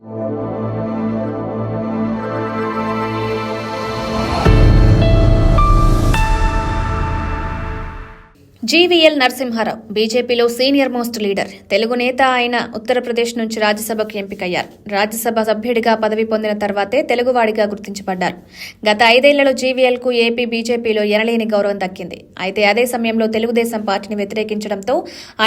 うん。జీవీఎల్ నరసింహారావు బీజేపీలో senior most leader. Telugu నేత ఆయన ఉత్తరప్రదేశ్ నుంచి రాజ్యసభకు ఎంపికయ్యారు. రాజ్యసభ సభ్యుడిగా పదవి పొందిన తర్వాతే తెలుగువాడిగా గుర్తించబడ్డారు. గత ఐదేళ్ళలో జీవీఎల్కు ఏపీ బీజేపీలో ఎనలేని గౌరవం దక్కింది. అయితే అదే సమయంలో తెలుగుదేశం పార్టీని వ్యతిరేకించడంతో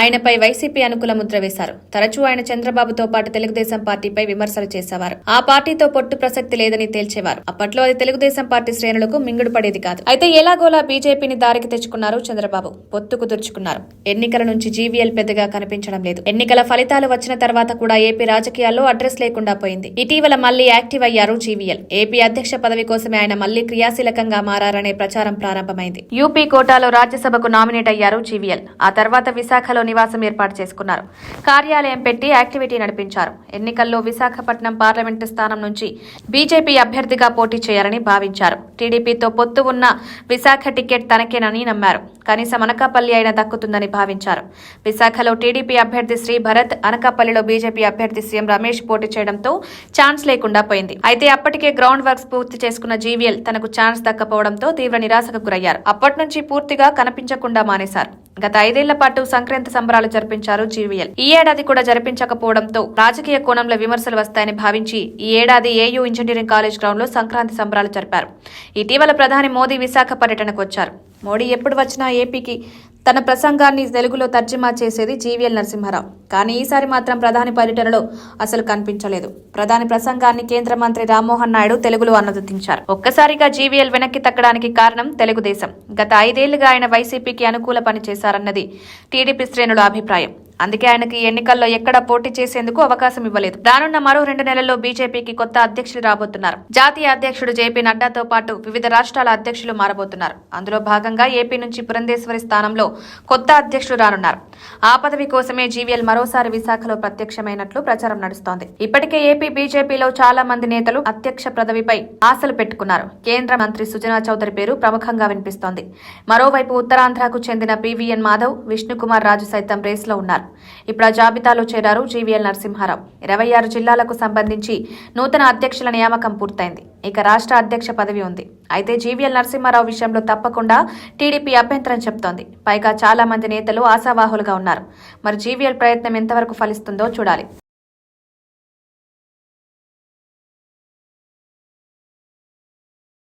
ఆయనపై వైసీపీ అనుకూల ముద్ర వేశారు. తరచూ ఆయన చంద్రబాబుతో పాటు తెలుగుదేశం పార్టీపై విమర్శలు చేసేవారు. ఆ పార్టీతో పొట్టు ప్రసక్తి లేదని తేల్చేవారు. అప్పట్లో అది తెలుగుదేశం పార్టీ శ్రేణులకు మింగుడు పడేది కాదు. అయితే ఎలాగోలా బీజేపీని దారికి తెచ్చుకున్నారు చంద్రబాబు. పొత్తు కుదుర్చుకున్నారు ఎన్నికల నుంచి జీవీఎల్ పెద్దగా కనిపించడం లేదు. ఎన్నికల ఫలితాలు వచ్చిన తర్వాత కూడా ఏపీ రాజకీయాల్లో అడ్రస్ లేకుండా పోయింది. ఇటీవల మళ్ళీ యాక్టివ్ అయ్యారు జీవీఎల్ ఏపీ అధ్యక్ష పదవి కోసమే ఆయన మళ్ళీ క్రియాశీలకంగా మారారనే ప్రచారం ప్రారంభమైంది. యూపీ కోటాలో రాజ్యసభకు నామినేట్ అయ్యారు జీవీఎల్ ఆ తర్వాత విశాఖలో నివాసం ఏర్పాటు చేసుకున్నారు. కార్యాలయం పెట్టి యాక్టివిటీ నడిపించారు. ఎన్నికల్లో విశాఖపట్నం పార్లమెంటు స్థానం నుంచి బీజేపీ అభ్యర్థిగా పోటీ చేయాలని భావించారు. టీడీపీతో పొత్తు ఉన్న విశాఖ టికెట్ తనకేనని నమ్మారు. కనీసం అనకాపల్లి అయినా దక్కుతుందని భావించారు. విశాఖలో టీడీపీ అభ్యర్థి శ్రీ భరత్ అనకాపల్లిలో బీజేపీ అభ్యర్థి సీఎం రమేష్ పోటీ చేయడంతో ఛాన్స్ లేకుండా పోయింది. అయితే అప్పటికే గ్రౌండ్ వర్క్స్ పూర్తి చేసుకున్న జీవీఎల్ తనకు ఛాన్స్ దక్కపోవడంతో తీవ్ర నిరాశకు గురయ్యారు. అప్పటి నుంచి పూర్తిగా కనిపించకుండా మానేశారు. గత ఐదేళ్ళ పాటు సంక్రాంతి సంబరాలు జరిపించారు జీవీఎల్. ఈ ఏడాది కూడా జరిపించకపోవడంతో రాజకీయ కోణంలో విమర్శలు వస్తాయని భావించి ఈ ఏడాది ఏయూ ఇంజనీరింగ్ కాలేజ్ గ్రౌండ్లో సంక్రాంతి సంబరాలు జరిపారు. ఇటీవల ప్రధాని మోదీ విశాఖ పర్యటనకు వచ్చారు. మోడీ ఎప్పుడు వచ్చినా ఏపీకి తన ప్రసంగాన్ని తెలుగులో తర్జుమా చేసేది జీవీఎల్ నరసింహారావు. కానీ ఈసారి మాత్రం ప్రధాని పర్యటనలో అసలు కనిపించలేదు. ప్రధాని ప్రసంగాన్ని కేంద్ర మంత్రి రామ్మోహన్ నాయుడు తెలుగులో అనుమతించారు ఒక్కసారిగా జీవీఎల్ వెనక్కి తగ్గడానికి కారణం తెలుగుదేశం. గత ఐదేళ్ళుగా ఆయన వైసీపీకి అనుకూల పని చేశారన్నది టీడీపీ శ్రేణుల అభిప్రాయం. అందుకే ఆయనకి ఎన్నికల్లో ఎక్కడ పోటీ చేసేందుకు అవకాశం ఇవ్వలేదు. రానున్న మరో రెండు నెలల్లో బీజేపీకి కొత్త అధ్యక్షులు రాబోతున్నారు. జాతీయ అధ్యక్షుడు జేపీ నడ్డాతో పాటు వివిధ రాష్ట్రాల అధ్యక్షులు మారబోతున్నారు. అందులో భాగంగా ఏపీ నుంచి పురంధేశ్వరి స్థానంలో కొత్త అధ్యక్షులు రానున్నారు. ఆ పదవి కోసమే జీవీఎల్ మరోసారి విశాఖలో ప్రత్యక్షమైనట్లు ప్రచారం నడుస్తోంది. ఇప్పటికే ఏపీ బీజేపీలో చాలా మంది నేతలు అధ్యక్ష పదవిపై ఆశలు పెట్టుకున్నారు. కేంద్ర మంత్రి సుజనా చౌదరి పేరు ప్రముఖంగా వినిపిస్తోంది. మరోవైపు ఉత్తరాంధ్రకు చెందిన పివిఎన్ మాధవ్ విష్ణుకుమార్ రాజు సైతం రేసులో ఉన్నారు. ఇప్పుడు ఆ జాబితాలో చేరారు జీవీఎల్ నరసింహారావు. ఇరవై ఆరు జిల్లాలకు సంబంధించి నూతన అధ్యక్షుల నియామకం పూర్తయింది. ఇక రాష్ట్ర అధ్యక్ష పదవి ఉంది. అయితే జీవీఎల్ నరసింహారావు విషయంలో తప్పకుండా టీడీపీ అభ్యంతరం చెప్తోంది. పైగా చాలా మంది నేతలు ఆశావాహులుగా ఉన్నారు. మరి జీవీఎల్ ప్రయత్నం ఎంతవరకు ఫలిస్తుందో చూడాలి.